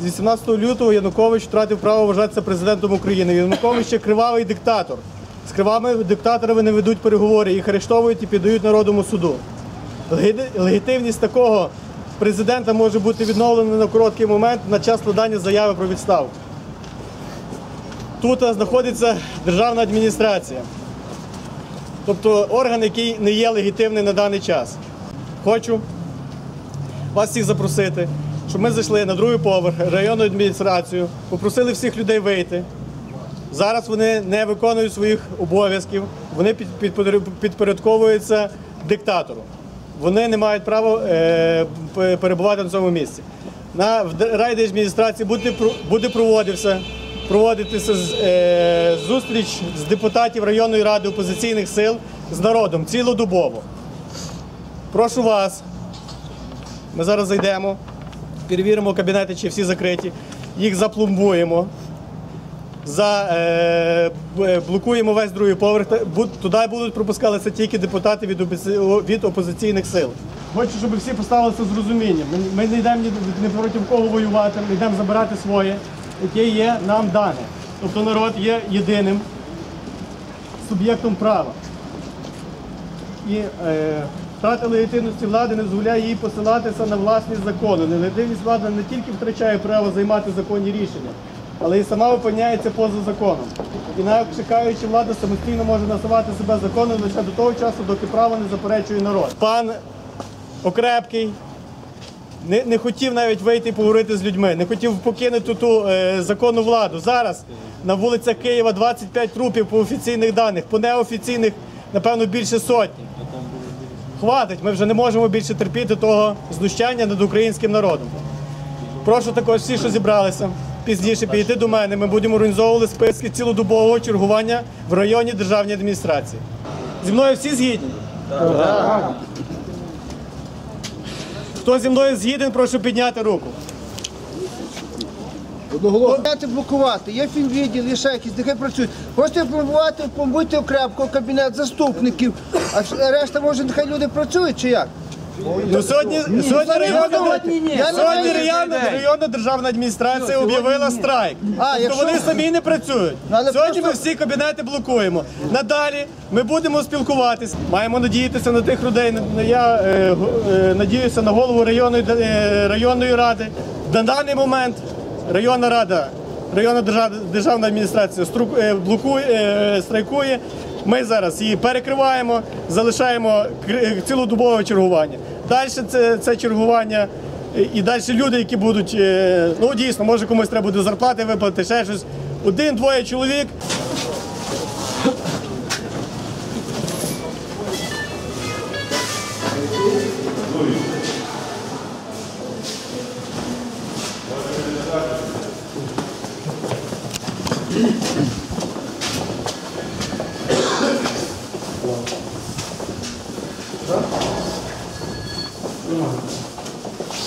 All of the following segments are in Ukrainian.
з 18 лютого Янукович втратив право вважатися президентом України. Янукович ще кривавий диктатор. З кривавими диктаторами не ведуть переговори, їх арештовують і піддають народному суду. Легітимність такого президента може бути відновлена на короткий момент на час складання заяви про відставку. Тут знаходиться державна адміністрація, тобто орган, який не є легітимним на даний час. Хочу вас всіх запросити, щоб ми зайшли на другий поверх районну адміністрацію, попросили всіх людей вийти. Зараз вони не виконують своїх обов'язків, вони підпорядковуються диктатору. Вони не мають права е, перебувати на цьому місці. На райдержадміністрації буде, буде проводився, проводитися е, зустріч з депутатів районної ради опозиційних сил з народом цілодобово. Прошу вас, ми зараз зайдемо, перевіримо кабінети, чи всі закриті, їх запломбуємо за, е, блокуємо весь другий поверх. Туди будуть пропускалися тільки депутати від, від опозиційних сил. Хочу, щоб всі поставилися з розумінням. Ми, ми не йдемо ні проти кого воювати, ми йдемо забирати своє, яке є нам дане. Тобто народ є єдиним суб'єктом права. І е, втрата легітимності влади не дозволяє їй посилатися на власні закони. Нелегітимність влади не тільки втрачає право займати законні рішення, але й сама опиняється поза законом. Інакше кажучи, влада самостійно може називати себе законом лише до того часу, доки право не заперечує народ. Пан Окрепкий не, не хотів навіть вийти і поговорити з людьми, не хотів покинути ту е, законну владу. Зараз на вулицях Києва 25 трупів по офіційних даних, по неофіційних, напевно, більше сотні. Хватить, ми вже не можемо більше терпіти того знущання над українським народом. Прошу також всі, що зібралися, пізніше підійти до мене. Ми будемо організовувати списки цілодобового чергування в районі державній адміністрації. Зі мною всі згідні? Хто зі мною згіден, прошу підняти руку. Дати блокувати, є фінвідділ, є ще якісь, нехай працюють. Хочете пломбувати, пломбуйте окрепко кабінет заступників, а решта, може, нехай люди працюють чи як? Ну, сьогодні, сьогодні, районна, сьогодні ні. Сьогодні знаю, районна, районна державна адміністрація об'явила страйк. А, тобто якщо- вони самі не працюють. Ну, але Сьогодні ми просто- всі кабінети блокуємо. Надалі ми будемо спілкуватись. Маємо надіятися на тих людей. На- Я е, го- е, надіюся на голову районної, е, районної ради. На даний момент районна рада, районна державна, адміністрація е, блокує, е, страйкує. Ми зараз її перекриваємо, залишаємо кр- цілодобове чергування. Далі це, це чергування. е, І далі люди, які будуть, е, ну дійсно, може комусь треба буде зарплати виплатити, ще щось. Один-двоє чоловік.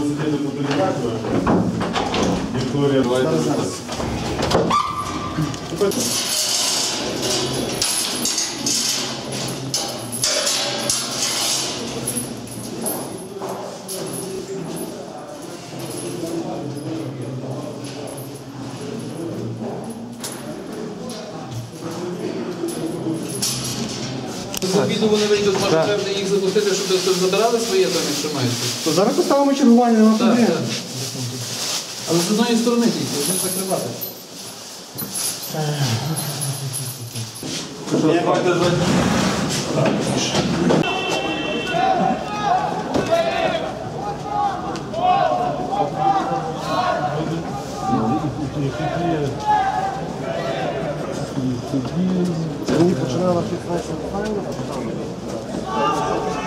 були сидіти по делегацію. Вікторія, давайте. Обіду вони вийдуть, може треба їх запустити, щоб забирали своє там, якщо мають. То зараз поставимо чергування на Так, так. Але з одної сторони тільки, один закривати. тоді Trzymała się 25 minut.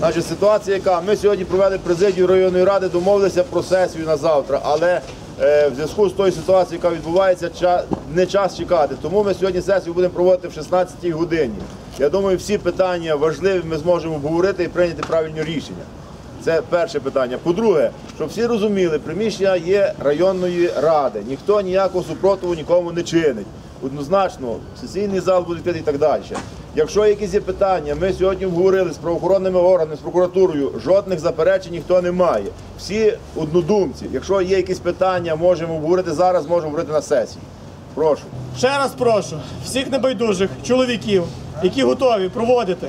Значить, ситуація яка? Ми сьогодні провели президію районної ради, домовилися про сесію на завтра, але е, в зв'язку з тою ситуацією, яка відбувається, не час чекати. Тому ми сьогодні сесію будемо проводити в 16-й годині. Я думаю, всі питання важливі ми зможемо обговорити і прийняти правильні рішення. Це перше питання. По-друге, щоб всі розуміли, приміщення є районної ради. Ніхто ніякого супротиву нікому не чинить. Однозначно, сесійний зал буде відкритий і так далі. Якщо якісь є питання, ми сьогодні обговорили з правоохоронними органами, з прокуратурою, жодних заперечень ніхто не має. Всі однодумці. Якщо є якісь питання, можемо обговорити зараз, можемо говорити на сесії. Прошу. Ще раз прошу всіх небайдужих чоловіків, які готові проводити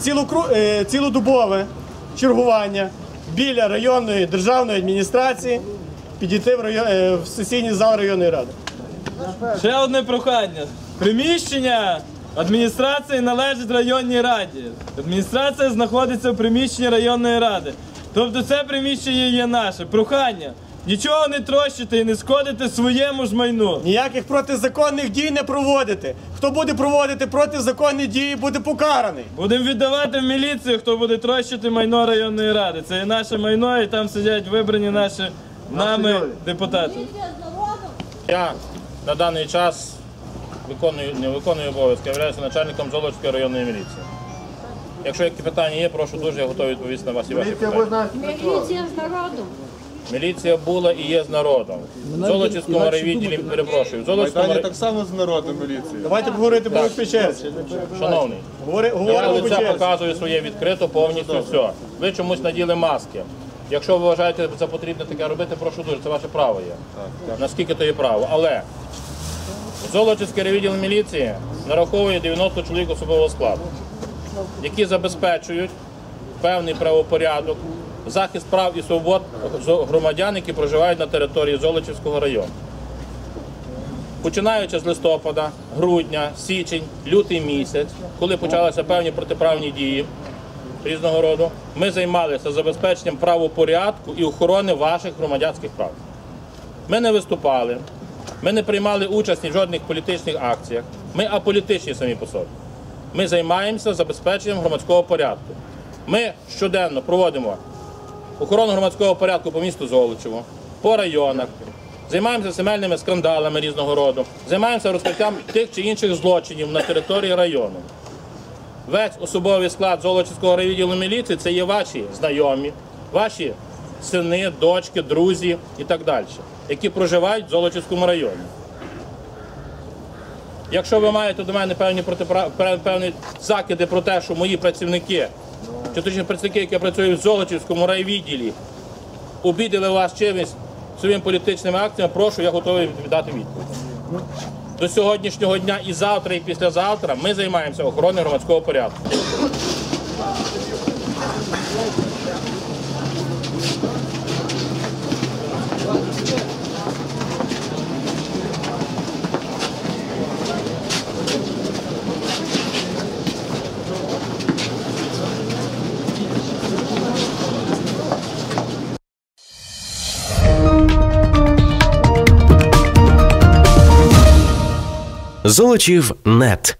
цілокру- е, цілодобове чергування біля районної державної адміністрації, підійти в, район, е, в сесійний зал районної ради. Ще одне прохання. Приміщення адміністрації належить районній раді. Адміністрація знаходиться в приміщенні районної ради. Тобто це приміщення є наше. Прохання. Нічого не трощити і не шкодити своєму ж майну. Ніяких протизаконних дій не проводити. Хто буде проводити протизаконні дії, буде покараний. Будемо віддавати в міліцію, хто буде трощити майно районної ради. Це є наше майно, і там сидять вибрані наші нами депутати. Я на даний час виконую, не виконую обов'язки, являюся начальником Золочської районної міліції. Якщо які питання є, прошу дуже, я готовий відповісти на вас і ваші питання. Міліція з народом. Міліція була і є з народом. В Золочівському райвідділі, перепрошую, в Золочівському рай- само з народом міліції. Давайте поговорити по по шановний, Говори- я Говоримо лице показую своє відкрито, повністю все. Ви чомусь наділи маски. Якщо ви вважаєте за потрібне таке робити, прошу дуже, це ваше право є. Наскільки то є право. Але Золочівський райвідділ міліції нараховує 90 чоловік особового складу, які забезпечують певний правопорядок, захист прав і свобод громадян, які проживають на території Золочівського району. Починаючи з листопада, грудня, січень, лютий місяць, коли почалися певні протиправні дії різного роду, ми займалися забезпеченням правопорядку і охорони ваших громадянських прав. Ми не виступали, ми не приймали участь в жодних політичних акціях. Ми аполітичні самі по собі. Ми займаємося забезпеченням громадського порядку. Ми щоденно проводимо охорону громадського порядку по місту Золочево, по районах, займаємося земельними скандалами різного роду, займаємося розкриттям тих чи інших злочинів на території району. Весь особовий склад Золочівського райвідділу міліції це є ваші знайомі, ваші сини, дочки, друзі і так далі, які проживають в Золочівському районі. Якщо ви маєте до мене певні протипра... певні закиди про те, що мої працівники, чи точніше працівники, які працюють в Золочівському райвідділі, обідали вас чимось своїми політичними акціями, прошу, я готовий віддати відповідь. До сьогоднішнього дня і завтра, і післязавтра ми займаємося охороною громадського порядку. Золочів нет.